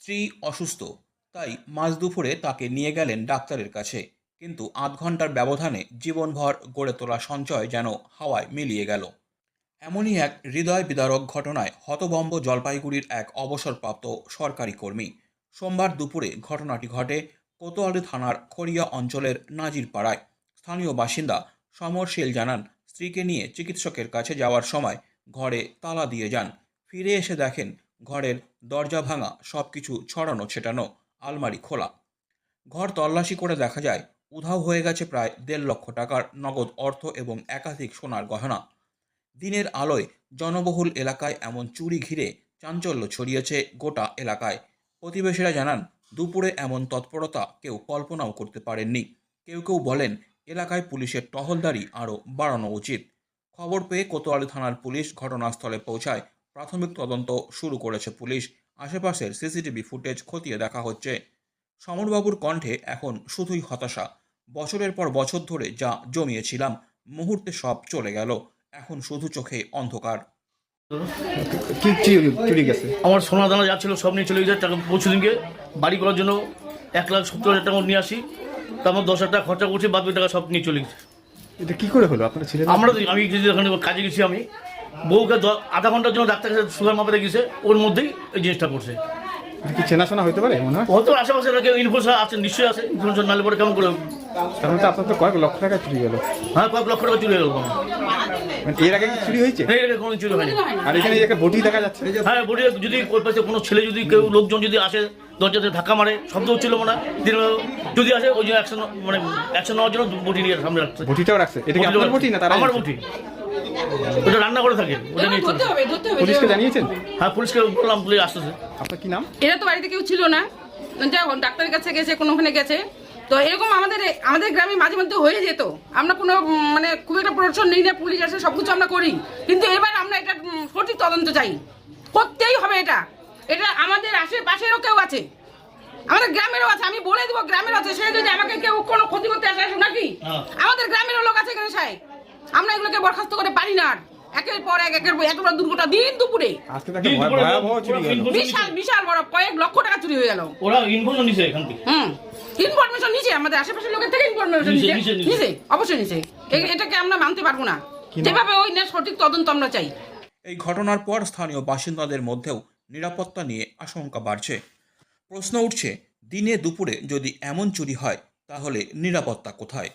স্ত্রী অসুস্থ, তাই মাঝ দুপুরে তাকে নিয়ে গেলেন ডাক্তারের কাছে। কিন্তু আধ ঘণ্টার ব্যবধানে জীবনভর গড়ে তোলা সঞ্চয় যেন হাওয়ায় মিলিয়ে গেল। এমনই এক হৃদয় বিদারক ঘটনায় হতবম্ব জলপাইগুড়ির এক অবসরপ্রাপ্ত সরকারি কর্মী। সোমবার দুপুরে ঘটনাটি ঘটে কোতোয়ালি থানার খড়িয়া অঞ্চলের নাজিরপাড়ায়। স্থানীয় বাসিন্দা সমর শীল জানান, স্ত্রীকে নিয়ে চিকিৎসকের কাছে যাওয়ার সময় ঘরে তালা দিয়ে যান। ফিরে এসে দেখেন ঘরের দরজা ভাঙা সব কিছু ছড়ানো, ছেটানো, আলমারি খোলা। ঘর তল্লাশি করে দেখা যায়, উধাও হয়ে গেছে প্রায় দেড় লক্ষ টাকার নগদ অর্থ এবং একাধিক সোনার গহনা। দিনের আলোয় জনবহুল এলাকায় এমন চুরি ঘিরে চাঞ্চল্য ছড়িয়েছে গোটা এলাকায়। প্রতিবেশীরা জানান, দুপুরে এমন তৎপরতা কেউ কল্পনাও করতে পারেননি। কেউ কেউ বলেন, এলাকায় পুলিশের টহলদারি আরও বাড়ানো উচিত। খবর পেয়ে কোতোয়ালি থানার পুলিশ ঘটনাস্থলে পৌঁছায় প্রাথমিক তদন্ত শুরু করেছে পুলিশ। আশেপাশের সিসিটিভি ফুটেজ খতিয়ে দেখা হচ্ছে। সমরবাবুর কণ্ঠে এখন শুধুই হতাশা। বছরের পর বছর ধরে যা জমিয়েছিলাম মুহূর্তে সব চলে গেল। এখন শুধু চোখে অন্ধকার। চুরি গেছে? আমার সোনা দানা যা ছিল সব নিয়ে চলে গেছে টাকা পরশু দিনকে বাড়ি করার জন্য এক লাখ সত্তর হাজার টাকা নিয়ে আসি। তারপর দশ হাজার টাকা খরচা করছি বাদ বাকি টাকা সব নিয়ে চলে গেছে। এটা কি করে হলো? আপনার ছেলে আমরা আমি যদি ওখানে কাজে গেছি আমি। বউকে আধা ঘণ্টার জন্য ডাক্তারের কাছে সুগার মাপাতে গেছে ওর মধ্যেই এই জিনিসটা করছে। কি চেনাশোনা হতে পারে মনে হয়? হয়তো আশেপাশে কেউ আছে নিশ্চয়ই আছে। নালে পরে কেমন করে মধ্যে আপনার তো কয়েক লক্ষ টাকা চুরি গেল। হ্যাঁ কয়েক লক্ষ টাকা চলে গেল। মানে এর আগে চুরি হয়েছে? এই রেখে কোনো চুরি হয়নি। আর এখানে একটা বটি দেখা যাচ্ছে। হ্যাঁ বলি যদি ওর পাশে কোনো ছেলে যদি কেউ লোকজন যদি আসে দরজাতে ধাক্কা মারে শব্দ হচ্ছিল মনে হয় যদি আসে ওই জন্য অ্যাকশন মানে অ্যাকশন নেওয়ার জন্য বটি নিয়ে সামনে রাখছে। বটিটাও রাখছে। এটা কি আপনার বটি না তারা আমার বটি। ওটা রান্না করে থাকে ওটা নিয়ে চলে। ধরতে হবে ধরতে হবে পুলিশকে জানিয়েছেন? হ্যাঁ পুলিশকে বললাম পুলিশ আসতেছে। আপনার কি নাম? এরা তো বাড়িতে কেউ ছিল না। যাই হোক ডাক্তারের কাছে গেছে কোনো ওখানে গেছে। তো এরকম আমাদের আমাদের গ্রামে মাঝে মধ্যে হয়ে যেত। আমরা কোনো উম, মানে খুব একটা প্রোটেকশন নেই না পুলিশ আসে সব কিছু আমরা করি। কিন্তু এবার আমরা এটা উম, সঠিক তদন্ত চাই। করতেই হবে এটা। এটা আমাদের আশেপাশেরও কেউ আছে। আমাদের গ্রামেরও আছে। আমি বলে দেবো গ্রামের আছে। সে যদি আমাকে কেউ কোনো ক্ষতি করতে আসে আসুক নাকি? হ্যাঁ। আমাদের গ্রামেরও লোক আছে এখানে সাহেব। আমরা এগুলোকে বরখাস্ত করে পারি না একের পর এক একের পর এক একের দুর্ঘটনা দিন দুপুরে। আজকে তো ভয়াবহ চুরি গেল। বিশাল বিশাল বড় কয়েক লক্ষ টাকা চুরি হয়ে গেল। ওরা ইনফরমেশন নিছে এখান থেকে। হুম। ইনফরমেশন নিচে আমাদের আশেপাশের লোকের থেকে ইনফরমেশন নিচে। নিচে অবশ্যই এ- এটাকে আমরা মানতে পারব না। যেভাবে ওই না সঠিক তদন্ত আমরা চাই। এই ঘটনার পর স্থানীয় বাসিন্দাদের মধ্যেও নিরাপত্তা নিয়ে আশঙ্কা বাড়ছে। প্রশ্ন উঠছে দিনে দুপুরে যদি এমন চুরি হয় তাহলে নিরাপত্তা কোথায়?